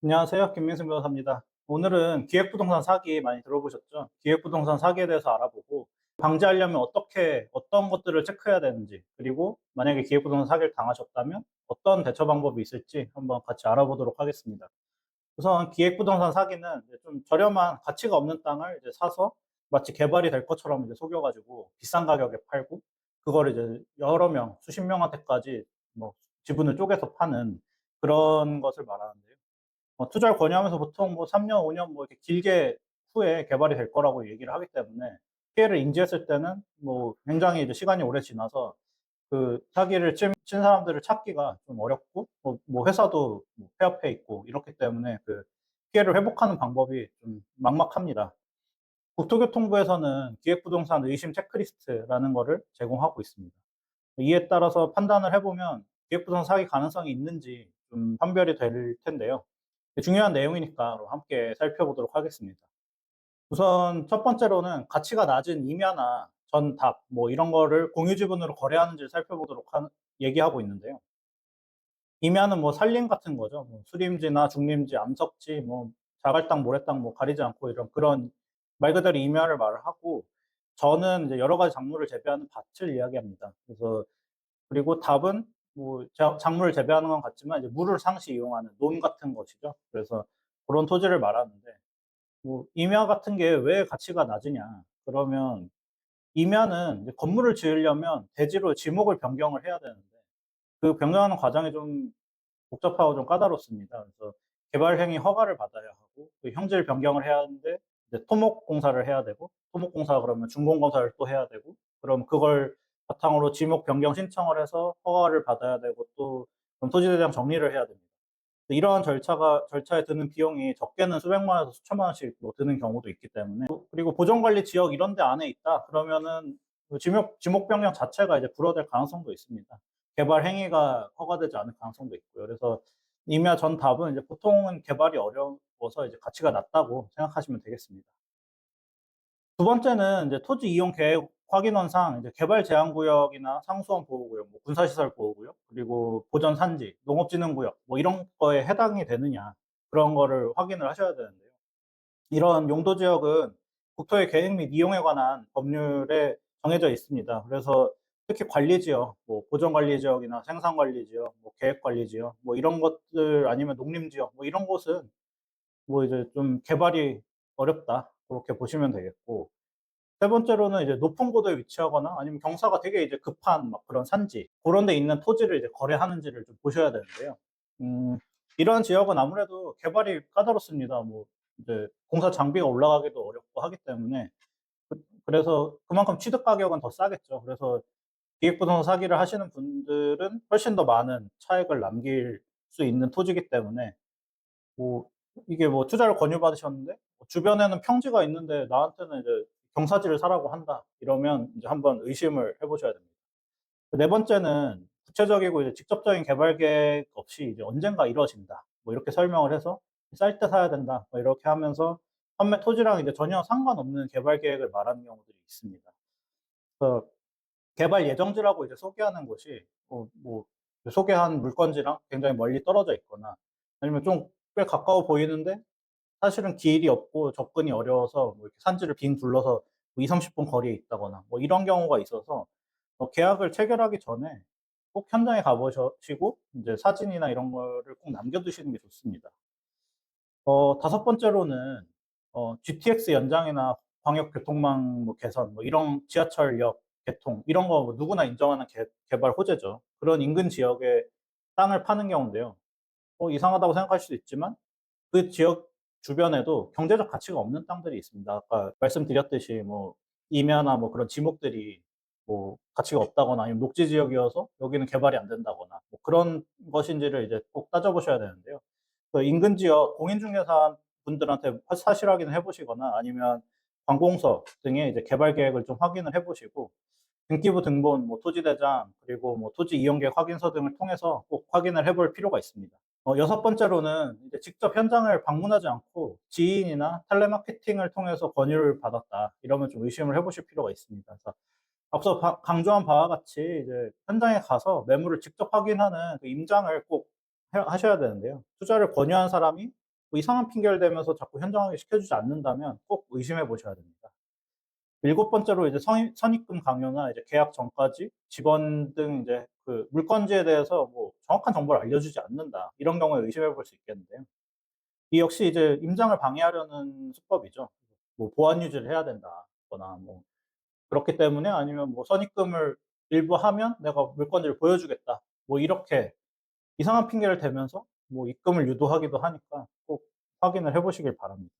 안녕하세요. 김민승 변호사입니다. 오늘은 기획부동산 사기 많이 들어보셨죠? 기획부동산 사기에 대해서 알아보고 방지하려면 어떻게 어떤 것들을 체크해야 되는지 그리고 만약에 기획부동산 사기를 당하셨다면 어떤 대처 방법이 있을지 한번 같이 알아보도록 하겠습니다. 우선 기획부동산 사기는 좀 저렴한 가치가 없는 땅을 이제 사서 마치 개발이 될 것처럼 이제 속여가지고 비싼 가격에 팔고 그걸 이제 여러 명, 수십 명한테까지 뭐 지분을 쪼개서 파는 그런 것을 말하는데요. 어, 투자를 권유하면서 보통 뭐 3년, 5년 뭐 이렇게 길게 후에 개발이 될 거라고 얘기를 하기 때문에 피해를 인지했을 때는 뭐 굉장히 이제 시간이 오래 지나서 그 사기를 친, 친 사람들을 찾기가 좀 어렵고 뭐, 뭐 회사도 뭐 폐업해 있고 이렇기 때문에 그 피해를 회복하는 방법이 좀 막막합니다. 국토교통부에서는 기획부동산 의심 체크리스트라는 거를 제공하고 있습니다. 이에 따라서 판단을 해보면 기획부동산 사기 가능성이 있는지 좀 판별이 될 텐데요. 중요한 내용이니까 함께 살펴보도록 하겠습니다. 우선 첫 번째로는 가치가 낮은 임야나 전답 뭐 이런 거를 공유 지분으로 거래하는지를 살펴보도록 하, 얘기하고 있는데요. 임야는 뭐 산림 같은 거죠. 뭐 수림지나 중림지, 암석지, 뭐 자갈땅, 모래땅 뭐 가리지 않고 이런 그런 말 그대로 임야를 말을 하고 저는 이제 여러 가지 작물을 재배하는 밭을 이야기합니다. 그래서 그리고 답은 뭐 작물을 재배하는 건 같지만 이제 물을 상시 이용하는 논 같은 것이죠. 그래서 그런 토지를 말하는데 뭐 임야 같은 게 왜 가치가 낮으냐? 그러면 임야는 건물을 지으려면 대지로 지목을 변경을 해야 되는데 그 변경하는 과정이 좀 복잡하고 좀 까다롭습니다. 그래서 개발 행위 허가를 받아야 하고 그 형질 변경을 해야 하는데 토목 공사를 해야 되고 토목 공사 그러면 준공 공사를 또 해야 되고 그럼 그걸 바탕으로 지목 변경 신청을 해서 허가를 받아야 되고 또 토지대장 정리를 해야 됩니다. 이러한 절차가 절차에 드는 비용이 적게는 수백만 원에서 수천만 원씩 뭐 드는 경우도 있기 때문에 그리고 보존관리 지역 이런 데 안에 있다 그러면은 그 지목 지목 변경 자체가 이제 불허될 가능성도 있습니다. 개발 행위가 허가되지 않을 가능성도 있고요. 그래서 임야 전 답은 이제 보통은 개발이 어려워서 이제 가치가 낮다고 생각하시면 되겠습니다. 두 번째는 이제 토지 이용 계획 확인원상 이제 개발 제한 구역이나 상수원 보호구역, 뭐 군사시설 보호구역, 그리고 보전 산지, 농업진흥구역 뭐 이런 거에 해당이 되느냐 그런 거를 확인을 하셔야 되는데요. 이런 용도 지역은 국토의 계획 및 이용에 관한 법률에 정해져 있습니다. 그래서 특히 관리 지역, 뭐 보전 관리 지역이나 생산 관리 지역, 뭐 계획 관리 지역, 뭐 이런 것들 아니면 농림 지역, 뭐 이런 곳은 뭐 이제 좀 개발이 어렵다 그렇게 보시면 되겠고 세 번째로는 이제 높은 고도에 위치하거나 아니면 경사가 되게 이제 급한 막 그런 산지 그런 데 있는 토지를 이제 거래하는지를 좀 보셔야 되는데요. 음, 이러한 지역은 아무래도 개발이 까다롭습니다. 뭐 이제 공사 장비가 올라가기도 어렵고 하기 때문에 그, 그래서 그만큼 취득 가격은 더 싸겠죠. 그래서 기획부동산 사기를 하시는 분들은 훨씬 더 많은 차익을 남길 수 있는 토지이기 때문에 뭐 이게 뭐 투자를 권유받으셨는데 뭐 주변에는 평지가 있는데 나한테는 이제 경사지를 사라고 한다. 이러면 이제 한번 의심을 해보셔야 됩니다. 네 번째는 구체적이고 이제 직접적인 개발 계획 없이 이제 언젠가 이루어진다. 뭐 이렇게 설명을 해서 쌀 때 사야 된다. 뭐 이렇게 하면서 판매 토지랑 이제 전혀 상관없는 개발 계획을 말하는 경우들이 있습니다. 그래서 개발 예정지라고 이제 소개하는 곳이 뭐, 뭐 소개한 물건지랑 굉장히 멀리 떨어져 있거나 아니면 좀 꽤 가까워 보이는데 사실은 길이 없고 접근이 어려워서 뭐 이렇게 산지를 빙 둘러서 뭐 2, 30분 거리에 있다거나 뭐 이런 경우가 있어서 어, 계약을 체결하기 전에 꼭 현장에 가보시고 이제 사진이나 이런 거를 꼭 남겨두시는 게 좋습니다. 어, 다섯 번째로는 어, GTX 연장이나 광역교통망 뭐 개선, 뭐 이런 지하철역 개통 이런 거 뭐 누구나 인정하는 개, 개발 호재죠. 그런 인근 지역에 땅을 파는 경우인데요. 어, 이상하다고 생각할 수도 있지만 그 지역 주변에도 경제적 가치가 없는 땅들이 있습니다. 아까 말씀드렸듯이 뭐 임야나 뭐 그런 지목들이 뭐 가치가 없다거나 아니면 녹지 지역이어서 여기는 개발이 안 된다거나 뭐 그런 것인지를 이제 꼭 따져보셔야 되는데요. 그 인근 지역 공인중개사 분들한테 사실 확인을 해보시거나 아니면 관공서 등의 이제 개발 계획을 좀 확인을 해보시고 등기부 등본, 뭐 토지대장 그리고 뭐 토지 이용계획 확인서 등을 통해서 꼭 확인을 해볼 필요가 있습니다. 어, 여섯 번째로는 이제 직접 현장을 방문하지 않고 지인이나 텔레마케팅을 통해서 권유를 받았다. 이러면 좀 의심을 해보실 필요가 있습니다. 그래서 앞서 바, 강조한 바와 같이 이제 현장에 가서 매물을 직접 확인하는 그 임장을 꼭 해, 하셔야 되는데요. 투자를 권유한 사람이 뭐 이상한 핑계를 대면서 자꾸 현장하게 시켜주지 않는다면 꼭 의심해 보셔야 됩니다. 일곱 번째로 이제 선, 선입금 강요나 이제 계약 전까지 직원 등 이제 그 물건지에 대해서 뭐 정확한 정보를 알려주지 않는다. 이런 경우에 의심해 볼 수 있겠는데요. 이 역시 이제 임장을 방해하려는 수법이죠. 뭐 보안 유지를 해야 된다거나 뭐 그렇기 때문에 아니면 뭐 선입금을 일부 하면 내가 물건지를 보여주겠다. 뭐 이렇게 이상한 핑계를 대면서 뭐 입금을 유도하기도 하니까 꼭 확인을 해 보시길 바랍니다.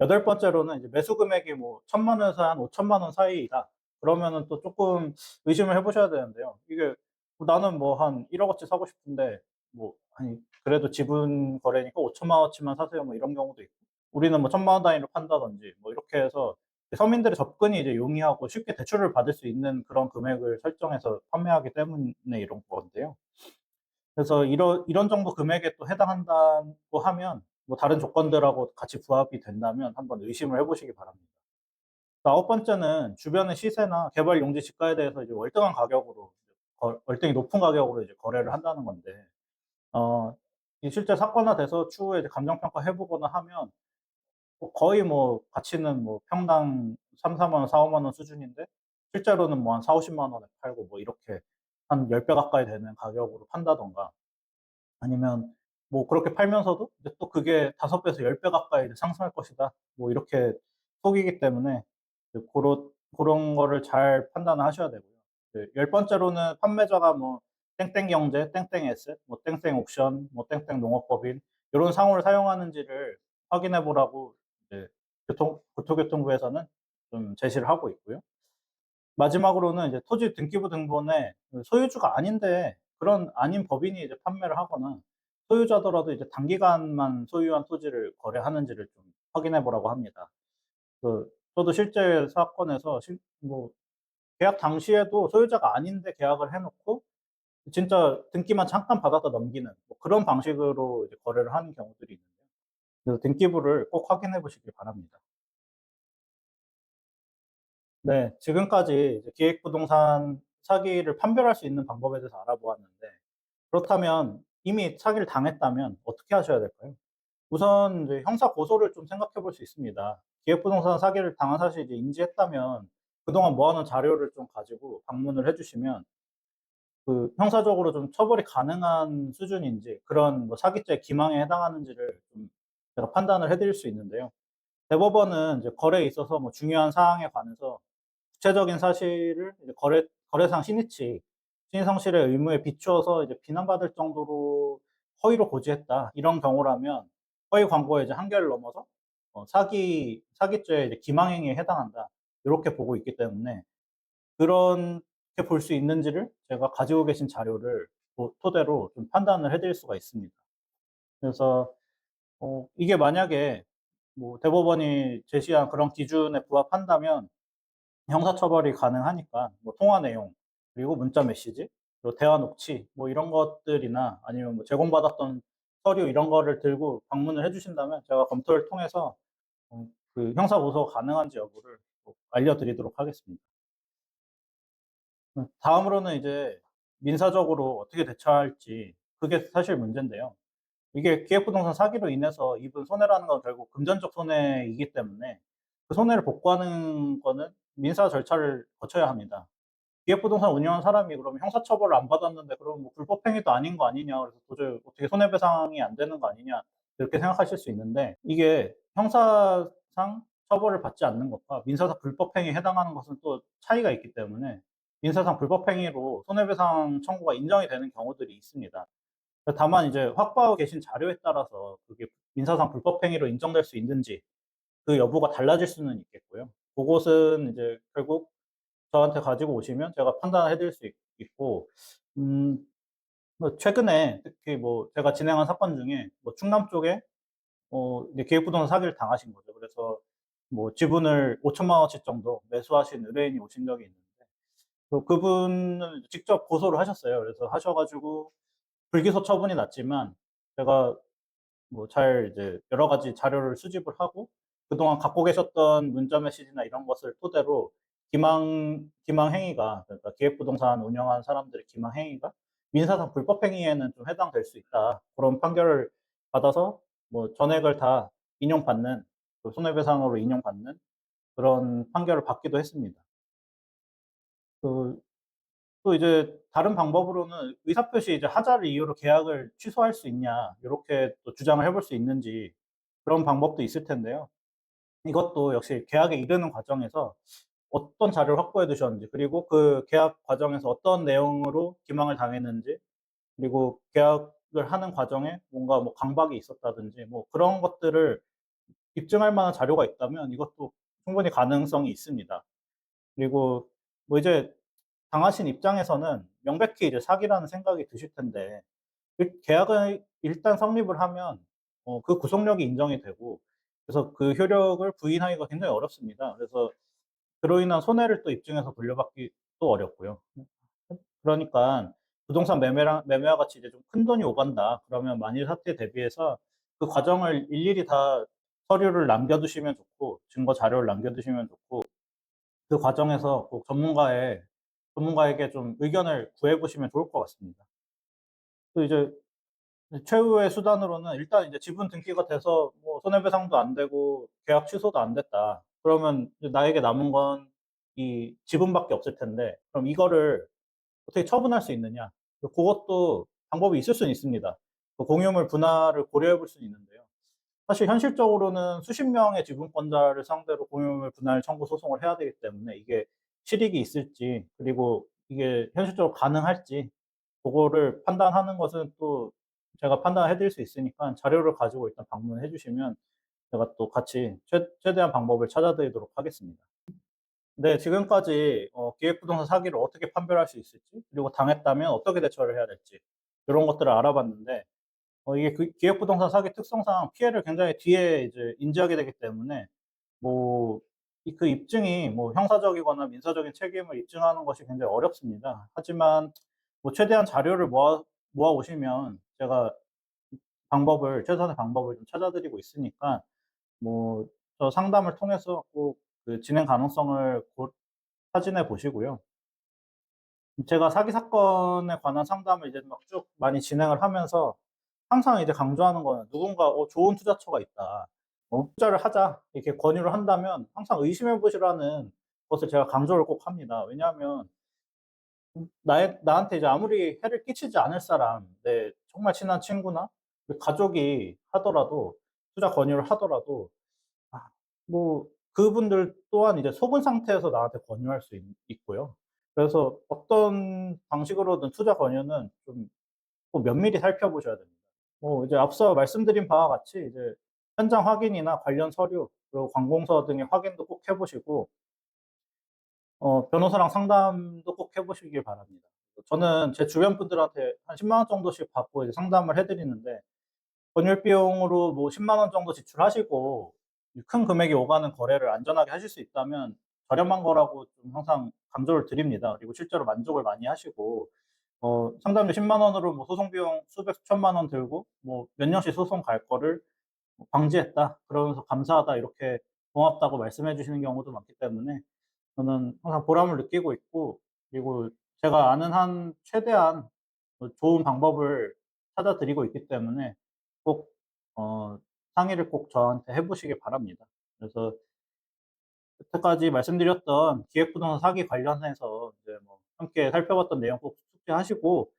여덟 번째로는 이제 매수 금액이 뭐 천만 원에서 한 오천만 원 사이이다. 그러면은 또 조금 의심을 해 보셔야 되는데요. 이게 뭐 나는 뭐 한 1억 어치 사고 싶은데 뭐 아니 그래도 지분 거래니까 5천만 원어치만 사세요. 뭐 이런 경우도 있고 우리는 뭐 천만 원 단위로 판다든지 뭐 이렇게 해서 서민들의 접근이 이제 용이하고 쉽게 대출을 받을 수 있는 그런 금액을 설정해서 판매하기 때문에 이런 건데요. 그래서 이런 이런 정도 금액에 또 해당한다고 하면 뭐 다른 조건들하고 같이 부합이 된다면 한번 의심을 해 보시기 바랍니다. 아홉 번째는 주변의 시세나 개발 용지 지가에 대해서 이제 월등한 가격으로 거- 월등히 높은 가격으로 이제 거래를 한다는 건데 어, 이 실제 사건화돼서 추후에 감정평가 해보거나 하면 뭐 거의 뭐 가치는 뭐 평당 3, 4만 원, 4, 5만 원 수준인데 실제로는 뭐 한 4, 50만 원에 팔고 뭐 이렇게 한 10배 가까이 되는 가격으로 판다던가 아니면 뭐 그렇게 팔면서도 또 그게 5배에서 10배 가까이 상승할 것이다. 뭐 이렇게 속이기 때문에 고런, 그런 거를 잘 판단을 하셔야 되고요. 그열 번째로는 판매자가 뭐 땡땡 경제, 땡땡 에셋, 뭐 땡땡 옥션, 뭐 땡땡 농업법인 이런 상호를 사용하는지를 확인해 보라고 교통, 국토교통부에서는 좀 제시를 하고 있고요. 마지막으로는 이제 토지 등기부 등본에 그 소유주가 아닌데 그런 아닌 법인이 이제 판매를 하거나 소유자더라도 이제 단기간만 소유한 토지를 거래하는지를 좀 확인해 보라고 합니다. 그 저도 실제 사건에서 실, 뭐 계약 당시에도 소유자가 아닌데 계약을 해놓고 진짜 등기만 잠깐 받았다 넘기는 뭐 그런 방식으로 이제 거래를 하는 경우들이 있는데요. 그래서 등기부를 꼭 확인해 보시길 바랍니다. 네, 지금까지 기획부동산 사기를 판별할 수 있는 방법에 대해서 알아보았는데, 그렇다면 이미 사기를 당했다면 어떻게 하셔야 될까요? 우선 형사 고소를 좀 생각해 볼 수 있습니다. 기획부동산 사기를 당한 사실을 이제 인지했다면 그동안 모아놓은 자료를 좀 가지고 방문을 해주시면 그 형사적으로 좀 처벌이 가능한 수준인지 그런 뭐 사기죄 기망에 해당하는지를 좀 제가 판단을 해드릴 수 있는데요. 대법원은 이제 거래에 있어서 뭐 중요한 사항에 관해서 구체적인 사실을 거래, 거래상 신의치, 신의성실의 의무에 비추어서 이제 비난받을 정도로 허위로 고지했다. 이런 경우라면 허위 광고의 한계를 넘어서 어, 사기, 사기죄 이제 기망행위에 해당한다. 이렇게 보고 있기 때문에 그렇게 볼 수 있는지를 제가 가지고 계신 자료를 도- 토대로 좀 판단을 해드릴 수가 있습니다. 그래서 어, 이게 만약에 뭐 대법원이 제시한 그런 기준에 부합한다면 형사처벌이 가능하니까 뭐 통화 내용 그리고 문자 메시지 그리고 대화 녹취 뭐 이런 것들이나 아니면 뭐 제공받았던 서류 이런 거를 들고 방문을 해주신다면 제가 검토를 통해서 어, 그 형사 고소가 가능한지 여부를 꼭 알려드리도록 하겠습니다. 음, 다음으로는 이제 민사적으로 어떻게 대처할지 그게 사실 문제인데요. 이게 기획부동산 사기로 인해서 입은 손해라는 건 결국 금전적 손해이기 때문에 그 손해를 복구하는 거는 민사 절차를 거쳐야 합니다. 기획부동산 운영한 사람이 그러면 형사처벌을 안 받았는데 그럼 뭐 불법행위도 아닌 거 아니냐 그래서 도저히 어떻게 손해배상이 안 되는 거 아니냐 이렇게 생각하실 수 있는데 이게 형사상 처벌을 받지 않는 것과 민사상 불법행위에 해당하는 것은 또 차이가 있기 때문에 민사상 불법행위로 손해배상 청구가 인정이 되는 경우들이 있습니다. 다만 이제 확보하고 계신 자료에 따라서 그게 민사상 불법행위로 인정될 수 있는지 그 여부가 달라질 수는 있겠고요. 그것은 이제 결국 저한테 가지고 오시면 제가 판단을 해드릴 수 있, 고 음, 뭐 최근에 특히 뭐 제가 진행한 사건 중에 뭐 충남 쪽에 어, 이제 기획부동산 사기를 당하신 거죠. 그래서 뭐 지분을 5천만 원치 정도 매수하신 의뢰인이 오신 적이 있는데 그 그분은 직접 고소를 하셨어요. 그래서 하셔가지고 불기소 처분이 났지만 제가 뭐 잘 이제 여러 가지 자료를 수집을 하고 그동안 갖고 계셨던 문자 메시지나 이런 것을 토대로 기망 기망 행위가 그러니까 기획부동산 운영한 사람들의 기망 행위가 민사상 불법 행위에는 좀 해당될 수 있다 그런 판결을 받아서 뭐 전액을 다 인용받는 그 손해배상으로 인용받는 그런 판결을 받기도 했습니다. 그 또 이제 다른 방법으로는 의사표시 이제 하자를 이유로 계약을 취소할 수 있냐 요렇게 또 주장을 해볼 수 있는지 그런 방법도 있을 텐데요. 이것도 역시 계약에 이르는 과정에서 어떤 자료를 확보해 두셨는지 그리고 그 계약 과정에서 어떤 내용으로 기망을 당했는지 그리고 계약을 하는 과정에 뭔가 뭐 강박이 있었다든지 뭐 그런 것들을 입증할 만한 자료가 있다면 이것도 충분히 가능성이 있습니다. 그리고 뭐 이제 당하신 입장에서는 명백히 이제 사기라는 생각이 드실 텐데 그 계약을 일단 성립을 하면 어 그 구속력이 인정이 되고 그래서 그 효력을 부인하기가 굉장히 어렵습니다. 그래서 그로 인한 손해를 또 입증해서 돌려받기 또 어렵고요. 그러니깐 부동산 매매랑 매매와 같이 이제 좀 큰 돈이 오간다 그러면 만일 사태에 대비해서 그 과정을 일일이 다 서류를 남겨 두시면 좋고 증거 자료를 남겨 두시면 좋고 그 과정에서 꼭 전문가의 전문가에게 좀 의견을 구해 보시면 좋을 것 같습니다. 또 이제 최후의 수단으로는 일단 이제 지분 등기가 돼서 뭐 손해배상도 안 되고 계약 취소도 안 됐다. 그러면 나에게 남은 건 이 지분밖에 없을 텐데 그럼 이거를 어떻게 처분할 수 있느냐? 그 고것도 방법이 있을 수는 있습니다. 그 공유물 분할을 고려해 볼 수는 있는데요. 사실 현실적으로는 수십 명의 지분권자를 상대로 공유물 분할 청구 소송을 해야 되기 때문에 이게 실익이 있을지 그리고 이게 현실적으로 가능할지 고거를 판단하는 것은 또 제가 판단해 드릴 수 있으니까 자료를 가지고 일단 방문해 주시면 제가 또 같이 최 최대한 방법을 찾아 드리도록 하겠습니다. 네 지금까지 어 기획부동산 사기를 어떻게 판별할 수 있을지 그리고 당했다면 어떻게 대처를 해야 될지 요런 것들을 알아봤는데 어 이게 그 기획부동산 사기 특성상 피해를 굉장히 뒤에 이제 인지하게 되기 때문에 뭐 이 그 입증이 뭐 형사적이거나 민사적인 책임을 입증하는 것이 굉장히 어렵습니다. 하지만 뭐 최대한 자료를 모아 모아 오시면 제가 방법을 최선의 방법을 좀 찾아 드리고 있으니까 뭐 저 상담을 통해서 꼭 그 진행 가능성을 고 타진해 보시고요. 제가 사기 사건에 관한 상담을 이제 막 쭉 많이 진행을 하면서 항상 이제 강조하는 거는 누군가 "어 좋은 투자처가 있다. 어 투자를 하자." 이렇게 권유를 한다면 항상 의심해 보시라는 것을 제가 강조를 꼭 합니다. 왜냐하면 음 나의 나한테 이제 아무리 해를 끼치지 않을 사람 내 정말 친한 친구나 그 가족이 하더라도 투자 권유를 하더라도 아 뭐 그분들 또한 이제 속은 상태에서 나한테 권유할 수 있 있고요. 그래서 어떤 방식으로든 투자 권유는 좀꼭 면밀히 살펴보셔야 됩니다. 뭐 이제 앞서 말씀드린 바와 같이 이제 현장 확인이나 관련 서류 그리고 관공서 등의 확인도 꼭 해 보시고 어 변호사랑 상담도 꼭 해 보시길 바랍니다. 저는 제 주변 분들한테 한 100,000원 정도씩 받고 이제 상담을 해 드리는데 법률 비용으로 뭐 100,000원 정도 지출하시고 이 큰 금액이 오가는 거래를 안전하게 하실 수 있다면 저렴한 거라고 좀 항상 강조를 드립니다. 그리고 실제로 만족을 많이 하시고 어 상담료 100,000 원으로 뭐 소송 비용 수백 수천만 원 들고 뭐 몇 년씩 소송 갈 거를 뭐 방지했다. 그러면서 "감사하다." 이렇게 고맙다고 말씀해 주시는 경우도 많기 때문에 저는 항상 보람을 느끼고 있고 그리고 제가 아는 한 최대한 어 좋은 방법을 찾아 드리고 있기 때문에 꼭 어 상의를 꼭 저한테 해 보시길 바랍니다. 그래서 여태까지 말씀드렸던 기획부동산 사기 관련해서 이제 뭐 함께 살펴봤던 내용 꼭 숙지하시고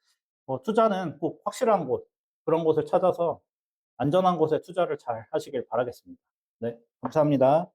뭐 투자는 꼭 확실한 곳 그런 곳을 찾아서 안전한 곳에 투자를 잘 하시길 바라겠습니다. 네 감사합니다.